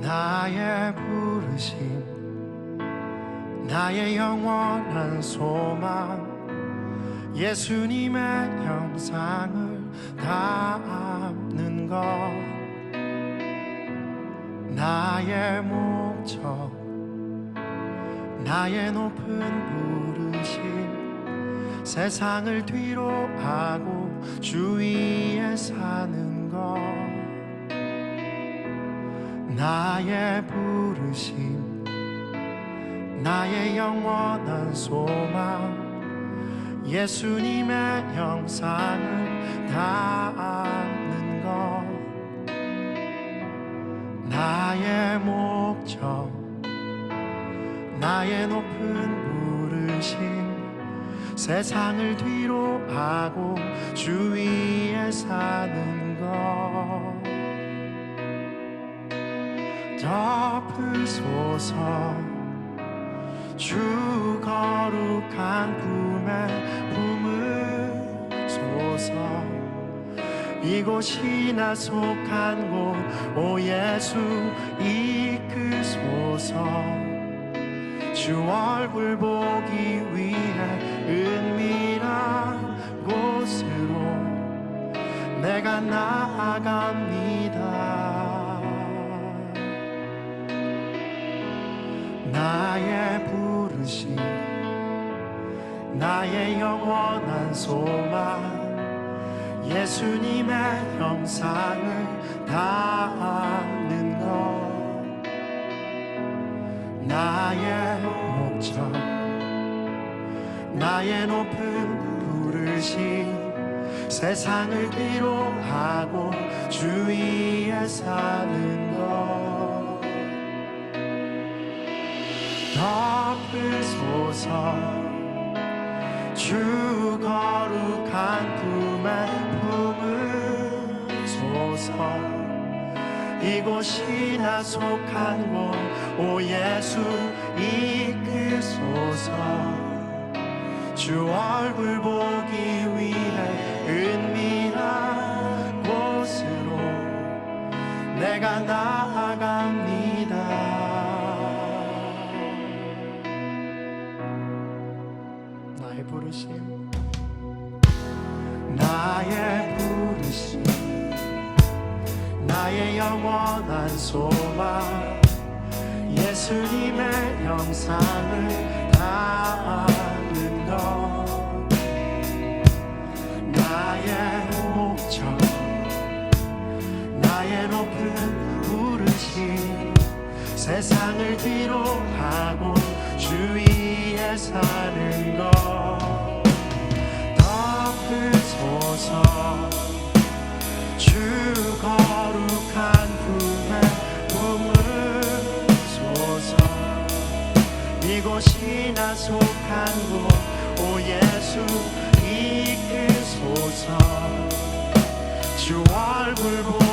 나의 부르심 나의 영원한 소망 예수님의 형상을 담는 것 나의 목적 나의 높은 부르심 세상을 뒤로 하고 주위에 사는 것 나의 부르심 나의 영원한 소망. 예수님의 형상을 담는 것. 나의 목적 나의 높은 부르심. 세상을 뒤로 하고 주위에 사는 것 덮으소서. 주 거룩한 품에 품으소서. 이곳이 나 속한 곳 오 예수 이끄소서. 주 얼굴 보기 위해 은밀한 곳으로 내가 나아갑니다 나의 부르심 나의 영원한 소망 예수님의 형상을 닿는 것. 나의 목적 나의 높은 부르심 세상을 뒤로 하고 주위에 사는 것 덮으소서. 주 거룩한 품에 품으소서. 이곳이나 속한 곳 오 예수 이끄소서. 주 얼굴 보기 위해 은밀한 곳으로 내가 나아갑니다 부르심. 나의 부르심. 나의 영원한 소망. 예수님의 형상을 담는 것. 나의 목적. 나의 높은 부르심. 세상을 뒤로 하고 주위에 사는 것 이곳이 나 속한 곳 오 예수 이끄소서. 주 얼굴 보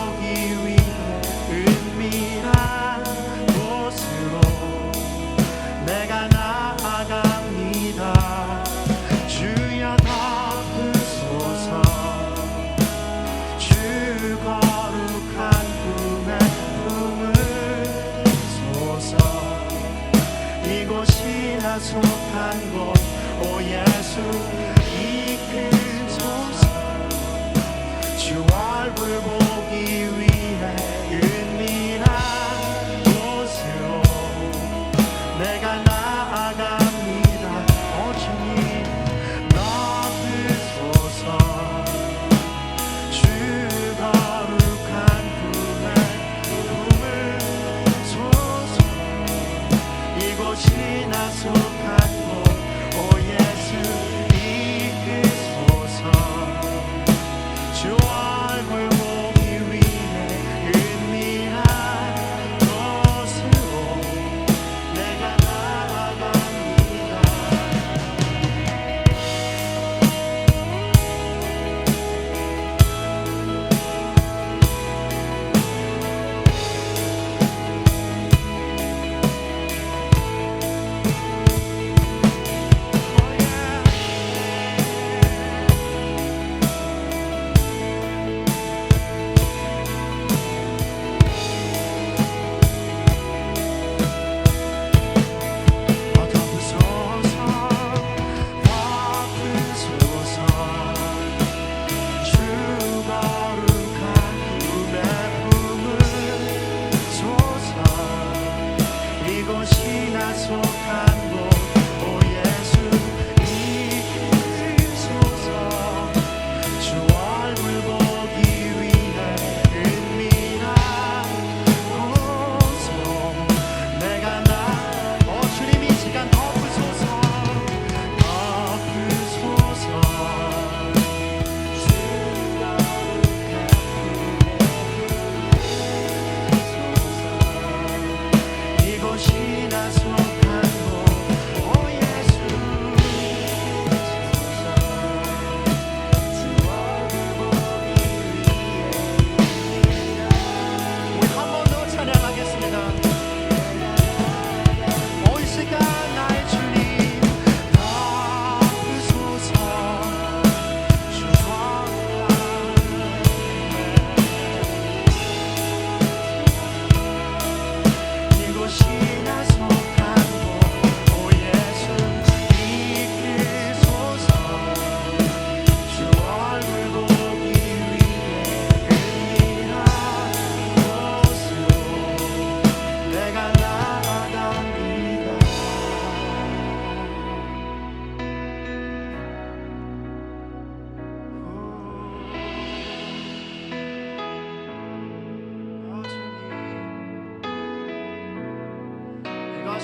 that's what I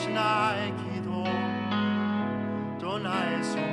나의 기도 또 나의 손